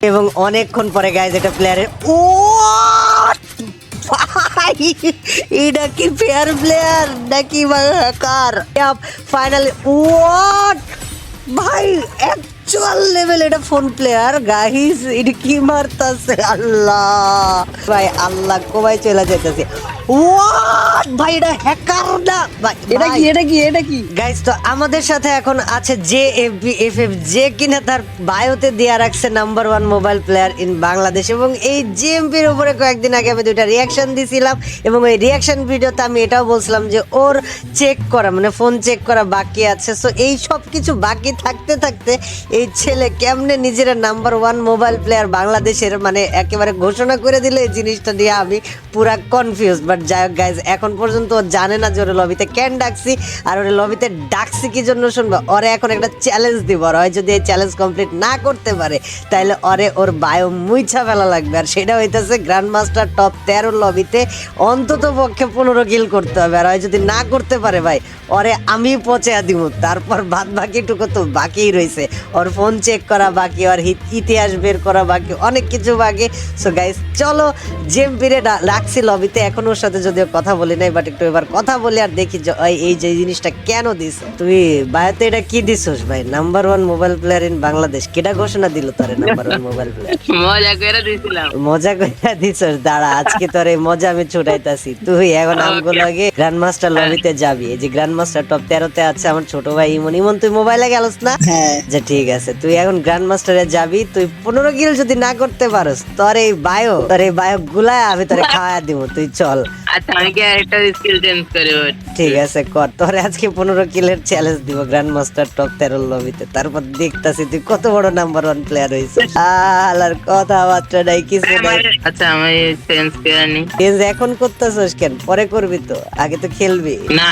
এবং অনেকক্ষণ পরে গাইজ এটা প্লেয়ারের ও ভাই এটা কি ফেয়ার প্লেয়ার নাকি কার? ফাইনালি ওয়াট ভাই অ্যাকচুয়াল লেভেল এটা ফোন প্লেয়ার গাইস এটা কি মারতাছে আল্লাহ। ভাই আল্লাহ কোবাই চলে যাইতাছে। ওয়াট ভাই এটা হ্যাকার না। এটা কি এটা কি এটা কি? গাইস তো আমাদের সাথে এখন আছে জে এফবি এফ এফ যে কিনা তার বায়োতে দেয়া রাখছে number one mobile player in Bangladesh এবং এই জিএমপির উপরে কয়েকদিন আগে আমি দুইটা রিয়াকশন দিছিলাম। এবং ওই রিয়াকশন ভিডিওতে আমি এটাও বলছিলাম যে ওর চেক করা মানে ফোন চেক করা বাকি আছে। সো এই সব কিছু বাকি থাকতে থাকতে এই ছেলে কেমনে নিজের নাম্বার ওয়ান মোবাইল প্লেয়ার বাংলাদেশের মানে একেবারে ঘোষণা করে দিলে এই জিনিসটা দিয়ে আমি পুরা কনফিউজ বাট যাই হোক গাইজ এখন পর্যন্ত ও জানে না যে ওর লবিতে কেন ডাকছি আর ওর লবিতে ডাকছি কি জন্য শুনব? ওরে এখন একটা চ্যালেঞ্জ দিব। আর হয় যদি এই চ্যালেঞ্জ কমপ্লিট না করতে পারে তাহলে ওরে ওর বায়ো মুইছা ফেলা লাগবে। আর সেটা হইতেছে গ্র্যান্ড মাস্টার টপ তেরো লবিতে অন্তত পক্ষে পনেরো কিল করতে হবে। আর হয় যদি না করতে পারে ভাই, ওরে আমি পচে দিব। তারপর বাদ বাকিটুকু তো বাকিই রয়েছে ওর ফোন চেক করা বাকি ওর ইতিহাস বের করা বাকি অনেক কিছু বাকি। সো গাইস চলো জেম পিরে রাখছি লবিতে এখন ওর সাথে যদিও কথা বলি নাই বাট একটু এবার কথা বলি আর দেখি যে এই যে জিনিসটা কেন দিস তুই বায়োতে এটা কি দিছস ভাই? Number one mobile player in Bangladesh কেটা ঘোষণা দিল তোরে নাম্বার ওয়ান মোবাইল প্লেয়ার মজা করে দিছিলাম। মজা করে দিছস? দাঁড়া আজকে তোর এই মজা আমি ছুটাইতাছি। তুই এখন আমগুলো আগে গ্র্যান্ড মাস্টার লবিতে যাবি। এই যে গ্র্যান্ড মাস্টার টপ তেরোতে আছে আমার ছোট ভাই ইমন। ইমন তুই মোবাইলে গেলস না? হ্যাঁ। যে ঠিক আছে। তুই এখন গ্র্যান্ড মাস্টারে যাবি তুই পনেরো কিল যদি না করতে পারস তোর এই বায়ো তোর এই বায়ো গুলায় আমি তোরে খাওয়া দিব তুই চল। আচ্ছা আমি কি আরেকটা স্কিল চেঞ্জ করে ঠিক আছে কর। তোরে আজকে পনেরো কিলের চ্যালেঞ্জ দিব গ্র্যান্ড মাস্টার টপ লবিতে। তারপর দেখতাছি তুই কত বড় নাম্বার ওয়ান প্লেয়ার হয়েছে আলার কথাবার্তা নাই কিছু নাই। আচ্ছা আমি চেঞ্জ করে নি। Change এখন করতেছস কেন? পরে করবি তো আগে তো খেলবি। না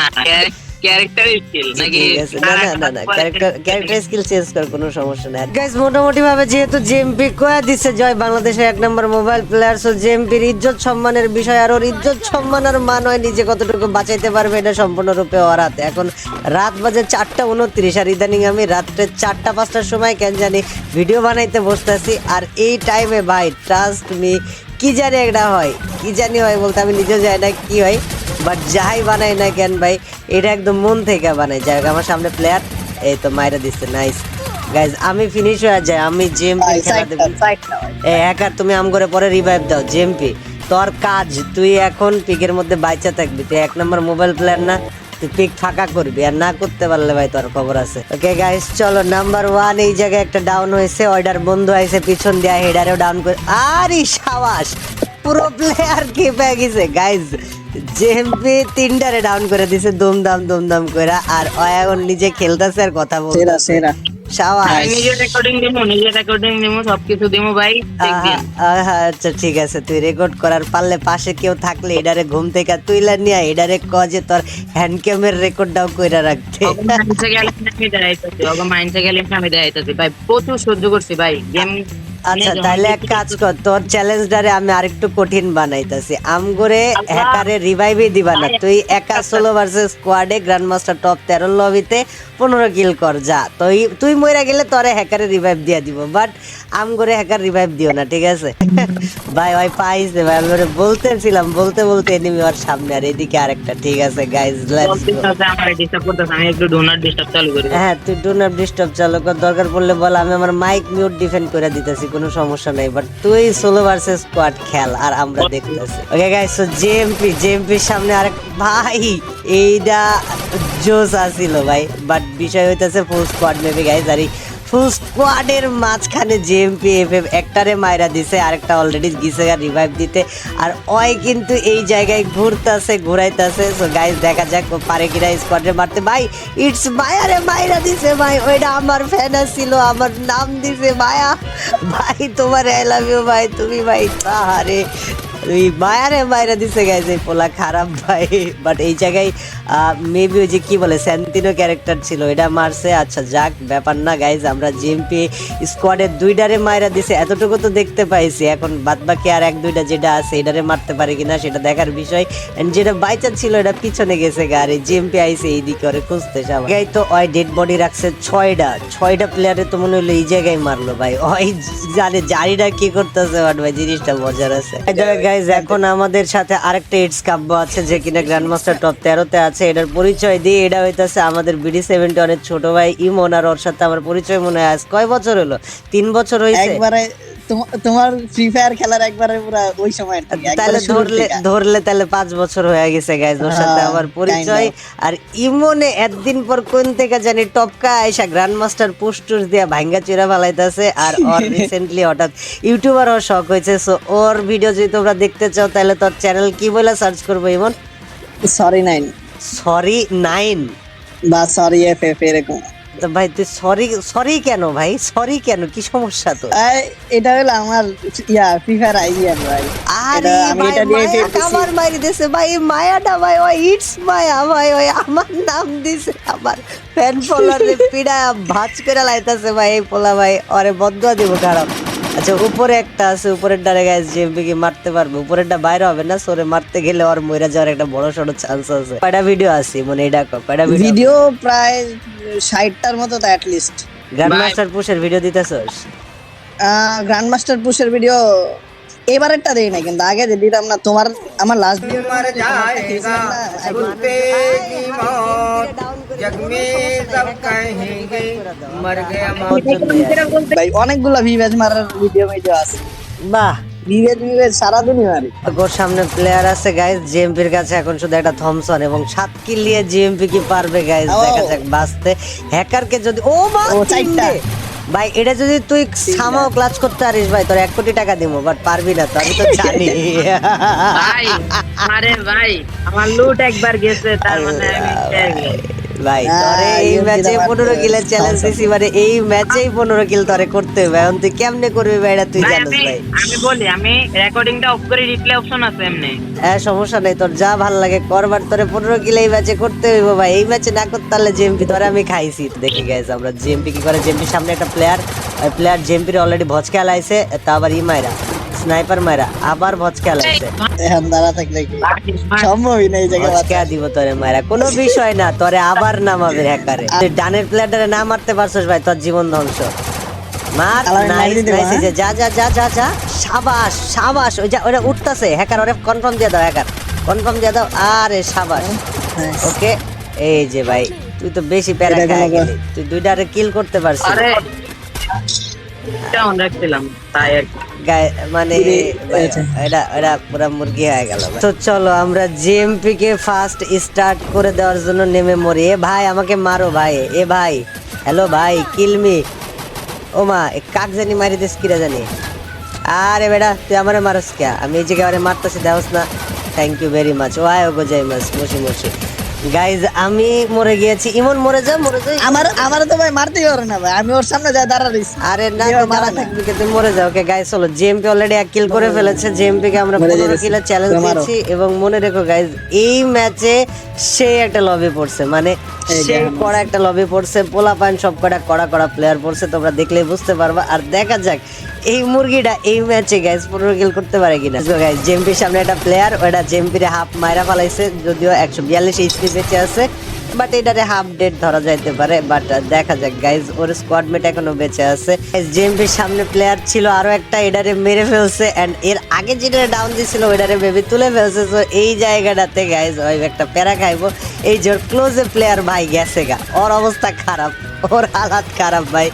ক্যারেক্টার স্কিল নাকি না না না না ক্যারেক্টার ক্যারেক্টার স্কিল চেঞ্জ কর কোনো সমস্যা নাই। গাইস মোটামুটি ভাবে যেহেতু জেএমপি কয়া দিছে জয় বাংলাদেশের এক নম্বর মোবাইল প্লেয়ার সো জেএমপির ইজ্জত সম্মানের বিষয় আর ওর ইজ্জত সম্মান আর মান হয় নিজে কতটুকু বাঁচাইতে পারবে এটা সম্পূর্ণরূপে ওর হাতে এখন রাত বাজে চারটা উনত্রিশ আর ইদানিং আমি রাত্রে চারটা পাঁচটার সময় কেন জানি ভিডিও বানাইতে বসতেছি আর এই টাইমে ভাই ট্রাস্ট মি কি জানি একটা হয় কি জানি হয় বলতে আমি নিজেও জানি না কি হয় বাট যাই বানাই না কেন ভাই এটা একদম মন থেকে বানাই। যাই আমার সামনে প্লেয়ার এই তো মাইরা দিচ্ছে নাইস গাইজ আমি ফিনিশ হয়ে যাই আমি জেএমপি খেলা দেব। এ হ্যাকার তুমি আম করে পরে রিভাইভ দাও জেএমপি তোর কাজ তুই এখন পিকের মধ্যে বাইচা থাকবি তুই এক নম্বর মোবাইল প্লেয়ার না তুই ফাঁকা করবি আর না করতে পারলে ভাই তোর খবর আছে। ওকে গাইস চলো নাম্বার ওয়ান এই জায়গায় একটা ডাউন হয়েছে অর্ডার বন্ধু আইছে, পিছন দিয়া হেডারেও ডাউন করে আরে সাবাস! পুরো প্লেয়ার কি পেয়ে গেছে? গাইস জেএমপি তিনটারে ডাউন করে দিছে, দুমদাম দুমদাম করে আর অয়াগন নিজে খেলতেছে আর কথা বলছে সেরা। সাবাস নিজে রেকর্ডিং দিমু নিজে রেকর্ডিং দিমু সবকিছু দিমু ভাই চেক দিন আহা, আহা, আচ্ছা ঠিক আছে তুই রেকর্ড করার পারলে পাশে কেউ থাকলে এডারে ঘুম থেকে তুইলা নিয়া এডারে ক যে তোর হ্যান্ড ক্যামের রেকর্ডটাও কইরা রাখতে। মাইন্ডসে গেলে আমি দেখাইতেছি ভাই প্রচুর সহ্য করছি ভাই গেম আচ্ছা তাহলে এক কাজ কর তোর চ্যালেঞ্জটারে আমি আরেকটু কঠিন বানাইতাছি। আম করে হ্যাকারে রিভাইভই দিবা না তুই একা সোলো ভার্সেস স্কোয়াডে গ্র্যান্ড মাস্টার টপ তেরো লবিতে পনেরো কিল কর যা। তুই তুই মইরা গেলে তোরে হ্যাকারে রিভাইভ দিয়া দিব বাট আম করে হ্যাকার রিভাইভ দিও না ঠিক আছে? ভাই ভাই পাইছে ভাই আমি বলতেছিলাম বলতে বলতে এনিমি ওর সামনে আর এদিকে আরেকটা ঠিক আছে গাইজ লেটস আমি একটু ডোনার ডিস্টার্ব চালু করি। হ্যাঁ তুই ডু নট ডিস্টার্ব চালু কর দরকার পড়লে বল আমি আমার মাইক মিউট ডিফেন্ড করে দিতেছি কোনো সমস্যা নেই বাট তুই সোলো ভার্সেস স্কোয়াড খেল, আর আমরা দেখতেছি। ওকে গাইস সো জেএমপি জেএমপির সামনে আরেক ভাই এইটা জোস আসিল ভাই বাট বিষয় হইতাছে ফুল স্কোয়াড মেবি গাইস আর ফুল স্কোয়াডের মাঝখানে জেএমপি এফএফ একটারে মাইরা দিছে, আরেকটা অলরেডি গিছে রিভাইভ দিতে। আর ওই কিন্তু এই জায়গায় ঘুরতাছে, ঘুরাইতাছে। সো গাইস দেখা যাক পারে কিনা স্কোয়াডে মারতে। ভাই ইটস মায়ারে মাইরা দিছে ভাই। ওইটা আমার ফ্যান ছিল আমার নাম দিছে মায়া ভাই, তোমার আই লাভ ইউ ভাই। তুমি ভাই আরে ওই মায়ারে মায়েরা দিছে গাইজ এই পোলা খারাপ ভাই। বাট এই জায়গায় মেবি ওই যে কি বলে স্যান্তিনো ক্যারেক্টার ছিল, এটা মারছে। আচ্ছা যাক, ব্যাপার না গাইজ আমরা জিএমপি স্কোয়াডের দুইটারে মায়েরা দিছে। এতটুকু তো দেখতে পাইছি। এখন বাদ বাকি আর এক, দুইটা যেটা আছে, এটারে মারতে পারে কিনা, সেটা দেখার বিষয়। এন্ড যেটা বাইচার ছিল, এটা পিছনে গেছে গাড়ি জিএমপি আইছে এইদিকে, ওরে খুঁজতে সবাই এই তো ওই ডেড বডি রাখছে ছয়টা। ছয়টা প্লেয়ারে তো মনে হলো এই জায়গায় মারলো ভাই। ওই জানে জানিটা কি করতেছে ভাই, জিনিসটা মজার আছে। গাইজ এখন আমাদের সাথে আরেকটা ইটস কাব্য আছে যে কিনা গ্র্যান্ড মাস্টার টপ তেরোতে আছে। এটার পরিচয় দিয়ে এটা হইতেছে আমাদের বিডি সেভেন্টি অনেক ছোট ভাই ইমন আর ওর সাথে আমার পরিচয় মনে হয় আজ কয় বছর হলো? তিন বছর হয়েছে তোমার ফ্রি ফায়ার খেলার একবারে পুরো ওই সময় তাহলে ধরলে ধরলে তাহলে পাঁচ বছর হয়ে গেছে গাইজ ওর সাথে হ্যাঁ, আমার পরিচয়। আর ইমনে একদিন পর কোন থেকে জানি টপকা আইসা গ্র্যান্ড মাস্টার পোস্টুস দিয়া ভাঙ্গা চিরা ফালাইতেছে আর ওর রিসেন্টলি হঠাৎ ইউটিউবার ওর শখ হয়েছে। সো ওর ভিডিও যদি তোমরা দেখতে চাও তাহলে তোর চ্যানেল কি বলে সার্চ করব Emon? Sorry nine sorry nine বা সরি এফ এফ এরকম। ভাই তুই সরি সরি কেন ভাই? সরি কেন? কি সমস্যা তো এটা হলো আমার ইয়া ফ্রি ফায়ার আইডিয়ান ভাই। আরে আমি ভাই এটা দিয়ে মায়া মারি দিছে ভাই মায়াটা ভাই ওই ইটস মায়া ভাই ওই আমার নাম দিছে। আমার ফ্যান ফলোয়ার পিড়া ভাঁজ করে লাইতাছে ভাই এই পোলা ভাই। আরে বদুয়া দিব খারাপ। আচ্ছা উপরে একটা আছে উপরের ডারে গাইস জিএমপি কি মারতে পারবে। উপরেরটা বাইরে হবে না সরে মারতে গেলে ওর মরে যাওয়ার একটা বড় সড়ো চান্স আছে। কয়টা ভিডিও আছে? মানে এটা কয়টা ভিডিও প্রায় ষাটটার মতো তা অ্যাটলিস্ট গ্র্যান্ডমাস্টার পুশের ভিডিও দিতেছস? গ্র্যান্ডমাস্টার পুশের ভিডিও এবারেরটা দেই না কিন্তু আগে যে দিতাম না তোমার আমার লাস্ট ভাই অনেকগুলো ভিভেজ মারার ভিডিও ভিডিও আছে। বাহ। ভিভেজ ভিভেজ সারাদিনই মারি ওর সামনে প্লেয়ার আছে গাইস জিএমপির কাছে এখন শুধু একটা থমসন এবং সাত কিল নিয়ে জিএমপি কি পারবে গাইস দেখা যাক বাঁচতে। হ্যাকারকে যদি ও মা। চারটা। ভাই এটা যদি তুই সামাও ক্লাচ করতে পারিস ভাই তোর এক কোটি টাকা দিব বাট পারবি না তো আমি তো জানি। আরে ভাই আমার লুট একবার গেছে তার মানে আমি। ভাই হ্যাঁ, তোরে এই ম্যাচে পনেরো কিলের চ্যালেঞ্জ সমস্যা। দিছি মানে এই ম্যাচেই পনেরো কিল তোরে করতে হবে। এখন তুই কেমনে করবি ভাই এটা তুই জানিস আমি ভাই। আমি বলি আমি রেকর্ডিংটা অফ করে রিপ্লে অপশন আছে এমনি। হ্যাঁ সমস্যা নেই তোর যা ভালো লাগে করবার তোরে পনেরো কিলো এই ম্যাচে করতে হইব ভাই। এই ম্যাচে না করতে পারলে জেএমপি তোরে আমি খাইছি। দেখি গেছে আমরা জেএমপি কি করে? জেএমপির সামনে একটা প্লেয়ার প্লেয়ার জেএমপির অলরেডি ভজ খেলাইছে তা আবার ই মাইরা। স্নাইপার মাইরা আবার ভজ লাগছে। এখন দাঁড়া থাকলে কি সম্ভবই না এই জায়গায় ভজ দিব তোরে মাইরা। কোনো বিষয় না তোরে আবার নামাবে হ্যাকারে। তুই ডানের প্লেয়ারটারে না মারতে পারছিস ভাই তোর জীবন ধ্বংস। মার নাইস নাইস হ্যাঁ? যা যা যা যা যা সাবাস সাবাস ওই যা ওটা উঠতাছে হ্যাকার ওরে কনফার্ম দিয়ে দাও হ্যাকার। কনফার্ম দিয়ে দাও আরে সাবাস। ওকে এই যে ভাই তুই তো বেশি প্যারা খায় গেলি। তুই দুইটারে কিল করতে পারছিস। আরে ডাউন রাখছিলাম তাই আর মানে পুরি ভাই, হয়েছে। এটা এটা পুরো মুরগি হয়ে গেল তো চলো আমরা জিএমপি কে ফার্স্ট স্টার্ট করে দেওয়ার জন্য নেমে মরি। এ ভাই আমাকে মারো ভাই। এ ভাই হ্যালো ভাই কিল মি ও মা এ কাক জানি মারি দিস কিরা জানি। আরে বেটা তুই আমারে মারস কে? আমি এই জায়গায় আরে মারতেছি দেওস না। থ্যাংক ইউ ভেরি মাচ ও আয় গো যাই মাস মুশি মুশি। গাইজ আমি মরে গিয়েছি। ইমন মরে যা মরে যা আমার আমার তো ভাই মারতেই পারে না ভাই। আমি ওর সামনে যা দাঁড়া আরে না মারা। থাকবি কে, তুমি মরে যাও ওকে গাইস চলো। জেএমপি অলরেডি এক কিল করে ফেলেছে। জেএমপি কে আমরা 15 যেতেছি। চ্যালেঞ্জ দিয়েছি। এবং মনে রেখো গাইজ এই ম্যাচে সে একটা লবে পড়ছে। মানে সে কড়া একটা লবি পড়ছে পোলা পান সব কটা কড়া কড়া প্লেয়ার পড়ছে তোমরা দেখলেই বুঝতে পারবা। আর দেখা যাক এই মুরগিটা এই ম্যাচে গাইস পনেরো কিল করতে পারে কিনা। গাইস জেমপির সামনে একটা প্লেয়ার ওটা জেমপির হাফ মাইরা ফালাইছে যদিও একশো বিয়াল্লিশ এইচপি বেঁচে আছে। বাট এটারে হাফ ডেট ধরা যাইতে পারে বাট দেখা যাক গাইজ ওর স্কোয়াড মেট এখনও বেঁচে আছে। জেএমপির সামনে প্লেয়ার ছিল আরও একটা এটারে মেরে ফেলছে এন্ড এর আগে যেটা ডাউন দিছিল ওইটারে বেবি তুলে ফেলছে। তো এই জায়গাটাতে গাইজ ওই একটা প্যারা খাইবো। এই যে ক্লোজে প্লেয়ার ভাই গেছে গা ওর অবস্থা খারাপ ওর হালাত খারাপ ভাই।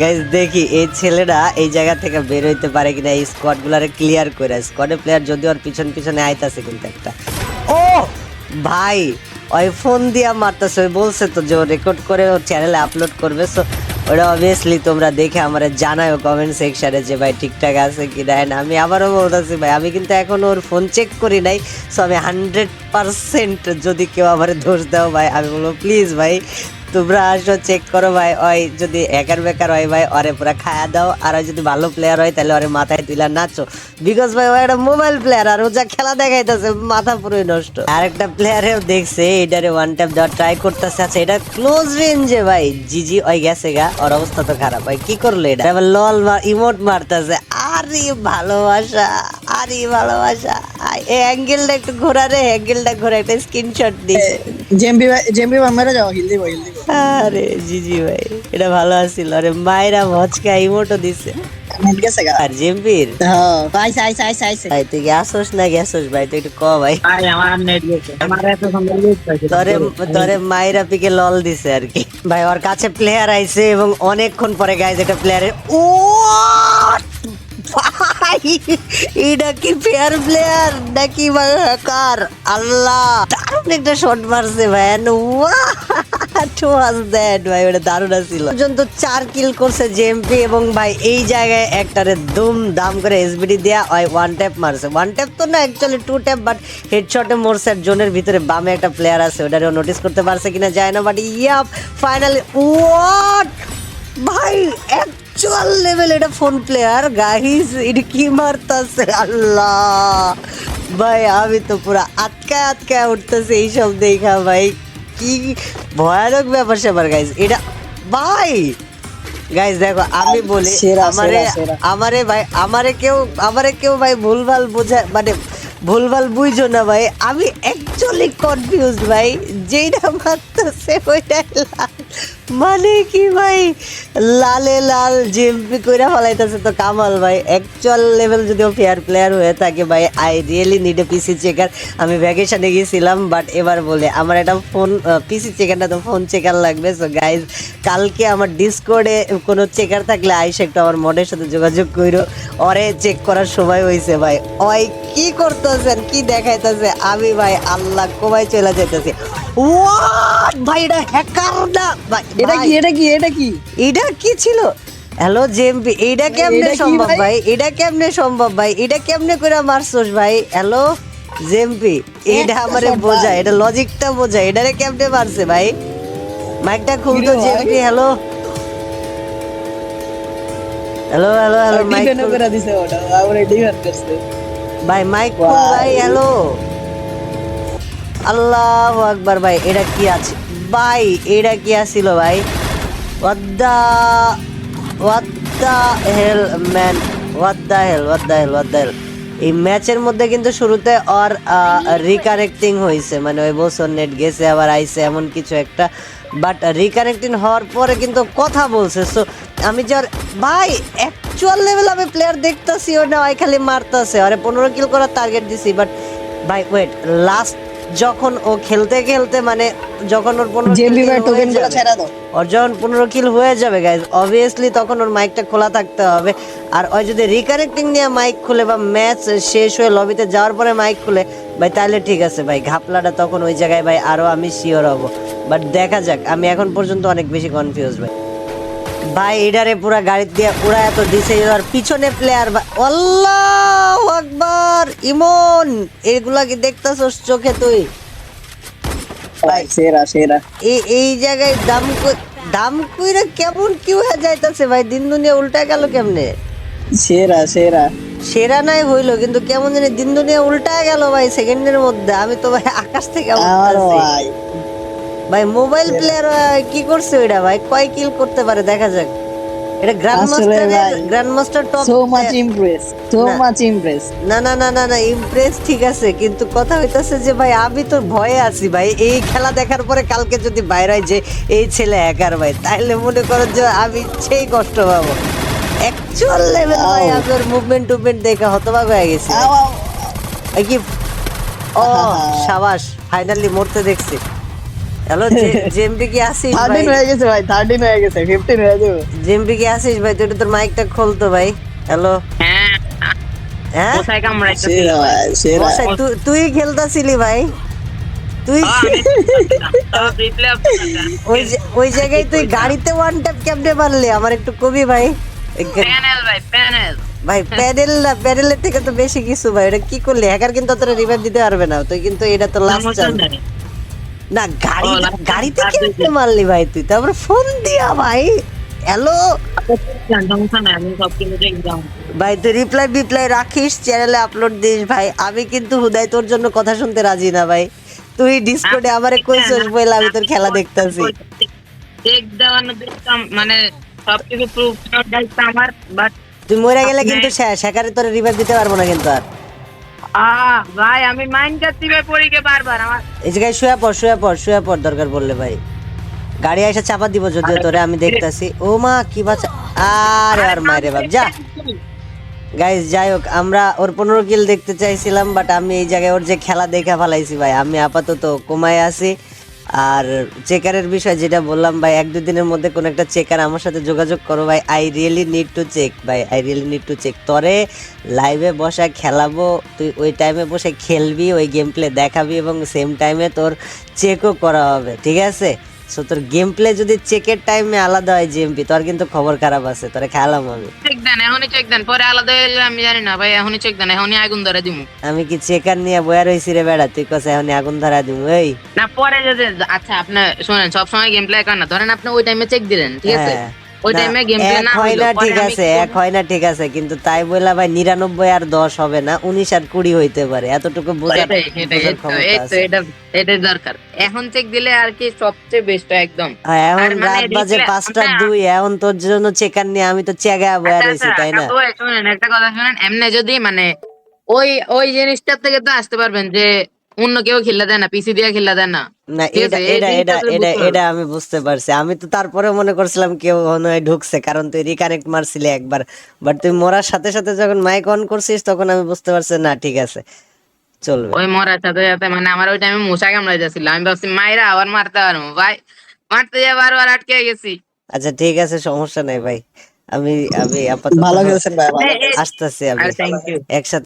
গাইজ দেখি এই ছেলেটা এই জায়গা থেকে বের হইতে পারে কিনা এই স্কোয়াড গুলারে ক্লিয়ার করে। স্কোয়াডের প্লেয়ার যদি ওর পিছন পিছনে আইতাছে কিন্তু একটা। ও! ভাই ওই ফোন দিয়া মারতেছে বলছে তো যে রেকর্ড করে ওর চ্যানেলে আপলোড করবে সো ওটা অবভিয়াসলি তোমরা দেখে আমার জানাও কমেন্ট সেকশনে যে ভাই ঠিকঠাক আছে কি না। আমি আবারও বলতেছি, ভাই, আমি কিন্তু এখন ওর ফোন চেক করি নাই সো আমি হান্ড্রেড পারসেন্ট যদি কেউ আবার দোষ দাও ভাই, আমি বলব প্লিজ ভাই তোমরা আসো চেক করো ভাই। ওই যদি একার বেকার হয় ভাই, ওরে পুরা খায়া দাও। আর যদি ভালো প্লেয়ার হয়, তাহলে ওরে মাথায় তুলা নাচো। বিকজ ভাই, ও একটা মোবাইল প্লেয়ার আর ও যা খেলা দেখাইতেছে, মাথা পুরোই নষ্ট। আর একটা প্লেয়ারেও দেখছে এটারে ওয়ান ট্যাপ দেওয়ার ট্রাই করতেছে। আচ্ছা এটা ক্লোজ রেঞ্জে ভাই, জিজি, ওই গেছে গা। ওর অবস্থা তো খারাপ। ভাই কি করল এটা? লল ইমোট মারতেছে। আরে ভালোবাসা আরে ভালোবাসা। অ্যাঙ্গেলটা একটু ঘোরা রে অ্যাঙ্গেলটা ঘোরা একটা স্ক্রিনশট দিছে জেএমবি ভাই জেএমবি ভাই মেরে যাও হিল দিব হিল দিব। আরে জিজি ভাই এটা ভালো আছিল। আরে মায়েরা ভচকা ইমোটো দিছে। আর হ্যাঁ আইছে আইছে আইছে আইছে। ভাই তুই আসোস না গেছোস ভাই? তুই একটু ক ভাই। ভাই আমার নেট গেছে। আমার এত সুন্দর তোরে তোরে মায়েরা পিকে লল দিছে আর কি। ভাই ওর কাছে প্লেয়ার আইছে এবং অনেকক্ষণ পরে গাইজ এটা প্লেয়ারের ও ভাই, এটা ফেয়ার প্লেয়ার নাকি হ্যাকার আল্লাহ, দারুণ একটা শট মারছে ভাই হোয়াট ওয়াজ দ্যাট ভাই, ওটা দারুণ ছিল পর্যন্ত চার কিল করছে জেএমপি এবং ভাই, এই জায়গায় একটারে দুম দাম করে এসবিডি দেয়া ওই ওয়ান ট্যাপ মারছে। ওয়ান ট্যাপ তো না অ্যাকচুয়ালি টু ট্যাপ বাট হেডশটে মরছে আর জোনের ভিতরে বামে একটা প্লেয়ার আছে, ওটারেও নোটিস করতে পারছে কিনা যায় না বাট ইয়া ফাইনালি ওয়াট ভাই অ্যাকচুয়াল লেভেল এটা ফোন প্লেয়ার গাইস এটা কি মারতাছে আল্লাহ। ভাই আমি তো পুরো আটকায় আটকায় উঠতেছে এইসব দেখা ভাই। কি ভয়ানক ব্যাপার স্যাপার গাইস এটা ভাই গাইস দেখো আমি বলি আমারে। আমারে ভাই আমারে কেউ আমারে কেউ ভাই ভুলভাল বোঝা মানে ভুলভাল বুঝছ না ভাই। আমি অ্যাকচুয়ালি কনফিউজ ভাই। যেইটা মারতেছে ওইটাই লাল মানে কি ভাই? লালে লাল জিএমপি কইরা ফলাইতেছে তো কামাল ভাই। অ্যাকচুয়াল লেভেল যদিও ফেয়ার প্লেয়ার হয়ে থাকে ভাই I really need a PC checker আমি ভ্যাকেশনে গিয়েছিলাম বাট এবার বলে, আমার একটা ফোন পিসি চেকার না তো ফোন চেকার লাগবে। সো গাইজ কালকে আমার ডিসকর্ডে কোনো চেকার থাকলে আইসে একটু আমার মডের সাথে যোগাযোগ কইরো। অরে চেক করার সময় হয়েছে ভাই। ওই কি করতেছেন, কি দেখাইতেছে? আমি ভাই আল্লাহ কমাই চলে যেতেছি ভাই এটা হ্যাকার না। ভাই এটা কি এটা কি এটা কি? এটা কি ছিল? হ্যালো জেএমপি এইটা কেমনে সম্ভব ভাই? এটা কেমনে সম্ভব ভাই? এটা কেমনে করে মারছস ভাই? হ্যালো জেএমপি এইটা একটা আমারে বোঝা এটা লজিকটা বোঝা এটারে কেমনে মারছে ভাই? মাইকটা কিরে ভাই? JMP hello hello hello hello mic করে দিছে ওটা আমরা ডিফেন্ড করছে। ভাই মাইক। ভাই। হ্যালো আল্লাহু আকবার ভাই, এটা কি আছে? ভাই, এটা কি আছিল ভাই? What the what the hell, man? What the hell, what the hell, what the hell? এই ম্যাচের মধ্যে কিন্তু শুরুতে ওর রিকানেক্টিং হয়েছে মানে ওই বছর নেট গেছে, আবার আইছে এমন কিছু একটা। বাট রিকানেক্টিং হওয়ার পরে কিন্তু কথা বলছে। সো আমি যার ভাই অ্যাকচুয়াল লেভেল আমি প্লেয়ার দেখতাছি ও না খালি মারতাছে। আরে, পনেরো কিল করার টার্গেট দিছি বাট ভাই ওয়েট লাস্ট যখন ও খেলতে খেলতে মানে যখন ওর পনেরো ওর যখন পনেরো কিল হয়ে যাবে গাইজ অবভিয়াসলি তখন ওর মাইকটা খোলা থাকতে হবে। আর ওই যদি রিকানেক্টিং নিয়ে মাইক খুলে বা ম্যাচ শেষ হয়ে লবিতে যাওয়ার পরে মাইক খুলে ভাই তাহলে ঠিক আছে ভাই ঘাপলাটা তখন ওই জায়গায় ভাই আরও আমি শিওর হব। বাট দেখা যাক আমি এখন পর্যন্ত অনেক বেশি কনফিউজ ভাই। ভাই এডারে পুরা গাড়ি দিয়ে পুরা এত দিছে আর পিছনে প্লেয়ার আল্লাহ আকবার ইমন এগুলা কি দেখতাছস চোখে তুই? ভাই সেরা সেরা। এই এই জায়গায় দাম দাম কইরা কেমন কি হয়ে যাইতাছে ভাই দিন দুনিয়া উল্টা গেল কেমনে? সেরা সেরা। সেরা নাই হইল কিন্তু কেমন জানি দিন দুনিয়া উল্টা গেল ভাই সেকেন্ডের মধ্যে। আমি তো ভাই আকাশ থেকে ভাই ভাই মোবাইল প্লেয়ার কি করছে ওইটা ভাই? কয় কিল করতে পারে? দেখা যাক। এটা গ্র্যান্ড মাস্টার ভাই, grand master top so much impress so much impress না না না না না ইমপ্রেস ঠিক আছে কিন্তু কথা হইতাছে যে ভাই আমি তো ভয়ে আছি ভাই। এই খেলা দেখার পরে কালকে যদি বাইরে হয় যে এই ছেলে একার ভাই তাইলে মনে করো যে আমি সেই কষ্ট পাবো। অ্যাকচুয়াল লেভেল ভাই। আপনার মুভমেন্ট টুভমেন্ট দেখে হতবাক হয়ে গেছে। কি? ও সাবাস ফাইনালি মরতে দেখছি। হ্যালো জেমপি কি আসিস ভাই থার্টিন হয়ে গেছে ভাই থার্টিন হয়ে গেছে ফিফটিন হয়ে যাবে। জেমপি কি আসিস ভাই তুই তোর মাইকটা খোলতো ভাই। হ্যালো হ্যাঁ। হ্যাঁ? কোথায় সেরা তুই- তুই খেলতাছিলি ভাই। তুই ওই ওই জায়গায় তুই গাড়িতে ওয়ান ট্যাপ কেমনে পারলি আমার একটু কবি ভাই। প্যানেল ভাই প্যানেল ভাই প্যাডেল না প্যাডেলের থেকে তো বেশি কিছু ভাই। এটা কি করলি? হ্যাকার কিন্তু তোরা রিভাইভ দিতে পারবে না। তুই কিন্তু এটা তো লাস্ট চান্স না গাড়ি গাড়িতে কেমনে মারলি ভাই তুই? তারপরে ফোন দিয়া ভাই। হ্যালো দেখলাম ভাই তুই রিপ্লাই বিপ্লাই রাখিস চ্যানেলে আপলোড দিস ভাই। আমি কিন্তু হুদাই তোর জন্য কথা শুনতে রাজি না ভাই। তুই ডিসকর্ডে আমারে কইছস বলে আমি তোর খেলা দেখতাছি। চেক দেওয়ানো দেখতাম মানে সবকিছু প্রুফ আমার বাট তুই মরে গেলে কিন্তু শেষ সেখানে তোর রিভাইভ দিতে পারব না কিন্তু আর। ভাই আমি বারবার আমার এই জায়গায় শুয়ে পড় শুয়ে পড় শুয়ে পড় দরকার পড়লে ভাই। গাড়ি এসে চাপা দিব যদিও তোরে আমি দেখতাছি। ও মা কি বাচ্চা। আরে আর মারে বাপ যা। গাইস যাই হোক আমরা ওর পনেরো কিল দেখতে চাইছিলাম বাট আমি এই জায়গায় ওর যে খেলা দেখা ফেলাইছি ভাই। আমি আপাতত কমায় আছি। আর চেকারের বিষয় যেটা বললাম, ভাই, এক দুদিনের মধ্যে কোনো একটা চেকার আমার সাথে যোগাযোগ করো, ভাই। I really need to check ভাই। I really need to check তরে লাইভে বসা খেলাবো, তুই ওই টাইমে বসে খেলবি, ওই গেম প্লে দেখাবি এবং সেম টাইমে তোর চেকও করা হবে, ঠিক আছে? সো তোর গেম প্লে যদি চেকের টাইমে আলাদা হয় জিএমপি তোর কিন্তু খবর খারাপ আছে তোরে খেলাম আমি। চেক দেন এখনই চেক দেন পরে আলাদা হইলে আমি জানি না ভাই এখনই চেক দেন এখনই আগুন ধরে দিমু। আমি কি চেকার নিয়ে বয়া রইছি রে বেড়া তুই কসে এখনই আগুন ধরা দিমু এই। না পরে যদি আচ্ছা আপনি শুনেন সব সময় গেম প্লে করেন না। ধরেন আপনি ওই টাইমে চেক দিলেন ঠিক আছে? হ্যাঁ। ওই টাইমে গেম প্লে এক না হয় না ঠিক আছে এক হয় না ঠিক আছে কিন্তু তাই বললা ভাই নিরানব্বই আর দশ হবে না উনিশ আর কুড়ি হইতে পারে এতটুকু বোঝার আছে। এটা দরকার। এখন চেক দিলে আর কি সবচেয়ে বেস্ট একদম। হ্যাঁ, এখন মানে রাত বাজে রিপ্লে- পাঁচটা আমরা- দুই এখন তোর জন্য চেকার নিয়ে আমি তো চেগা বয়া আচ্ছা, আচ্ছা, তাই না? আচ্ছা, শুনেন একটা কথা শুনেন এমনি যদি মানে ওই ওই জিনিসটার থেকে তো আসতে পারবেন যে অন্য কেউ খেললে দেয় না পিসি দিয়ে খেললে দেয় না। না এটা এটা এটা এটা বুঝতে এটা আমি বুঝতে পারছি। আমি তো তারপরে মনে করছিলাম কেউ মনে হয় ঢুকছে কারণ তুই রিকানেক্ট মারছিলি একবার। বাট তুই মরার সাথে সাথে যখন মাইক অন করছিস তখন আমি বুঝতে পারছি না ঠিক আছে চলবে। ওই মরার সাথে সাথে মানে আমার ওই টাইমে মশা কামড়াই যাচ্ছিল আমি ভাবছি মায়েরা আবার মারতে পারব। ভাই মারতে যাই বারবার আটকে গেছি। আচ্ছা ঠিক আছে সমস্যা নাই ভাই। আমি আমি আপাতত ভালো খেলছেন। ভাই আসতেছি আমি। থ্যাংক ইউ একসাথে